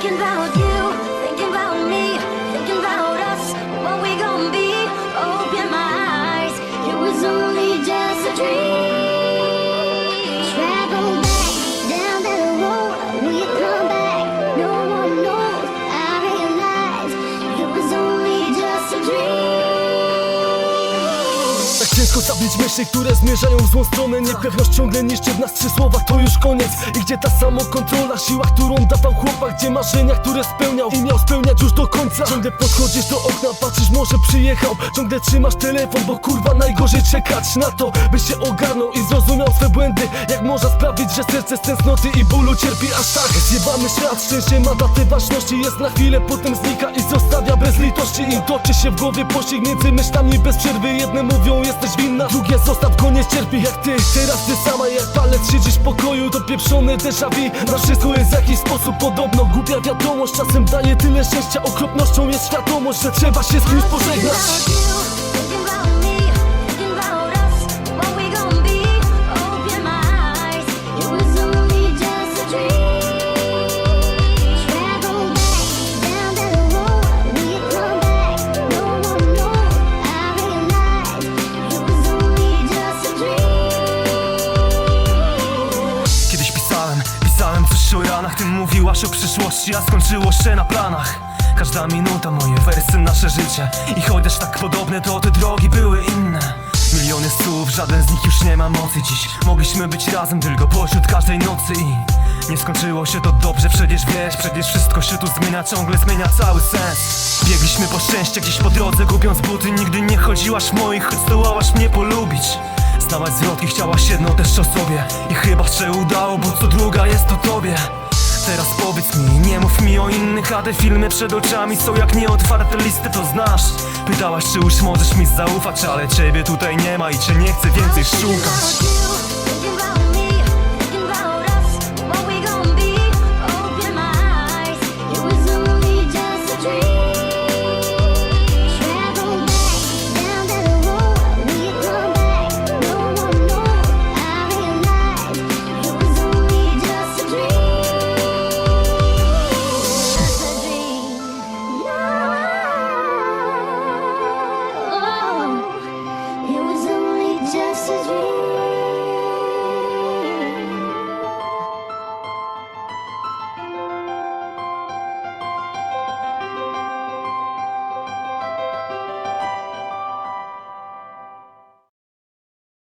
Thinking about you, thinking about me, thinking about us, what we be. Open my eyes, it was only just a dream. Ciężko zabić myśli, które zmierzają w złą stronę. Niepewność ciągle niszczy w nas trzy słowa, to już koniec. I gdzie ta samokontrola, siła, którą dawał chłopak Gdzie marzenia, które spełniał. I miał spełniać już do końca. Ciągle podchodzisz do okna, patrzysz, może przyjechał. Ciągle trzymasz telefon, bo kurwa najgorzej czekać na to By się ogarnął i zrozumiał swe błędy. Jak można sprawić, że serce z tęsknoty i bólu cierpi aż tak? Zjebamy świat, szczęście ma datę ważności Jest na chwilę, potem znika i zostawia bez litości Im toczy się w głowie pościg między myślami bez przerwy Jedne mówią jesteś winna, drugie zostaw go nie cierpi Jak ty, teraz ty sama jak palec siedzisz w pokoju To pieprzone déjà vu, na wszystko jest w jakiś sposób podobno Głupia wiadomość, czasem daje tyle szczęścia Okropnością jest świadomość, że trzeba się z kimś pożegnać coś o ranach Ty mówiłaś o przyszłości, a skończyło się na planach. Każda minuta moje wersy, nasze życie. I chociaż tak podobne, to te drogi były inne. Miliony słów, żaden z nich już nie ma mocy. Dziś Mogliśmy być razem tylko pośród każdej nocy. I Nie skończyło się to dobrze, przecież wiesz Przecież wszystko się tu zmienia, ciągle zmienia cały sens. Biegliśmy po szczęście gdzieś po drodze, gubiąc buty Nigdy nie chodziłaś moich, choć zdołałaś mnie polubić Znałaś zwrotki, chciałaś jedno też o sobie. I chyba się udało, bo co druga jest o tobie. Teraz powiedz mi, nie mów mi o innych A te filmy przed oczami są jak nieotwarte listy, to znasz. Pytałaś, czy już możesz mi zaufać Ale ciebie tutaj nie ma i cię nie chcę więcej szukać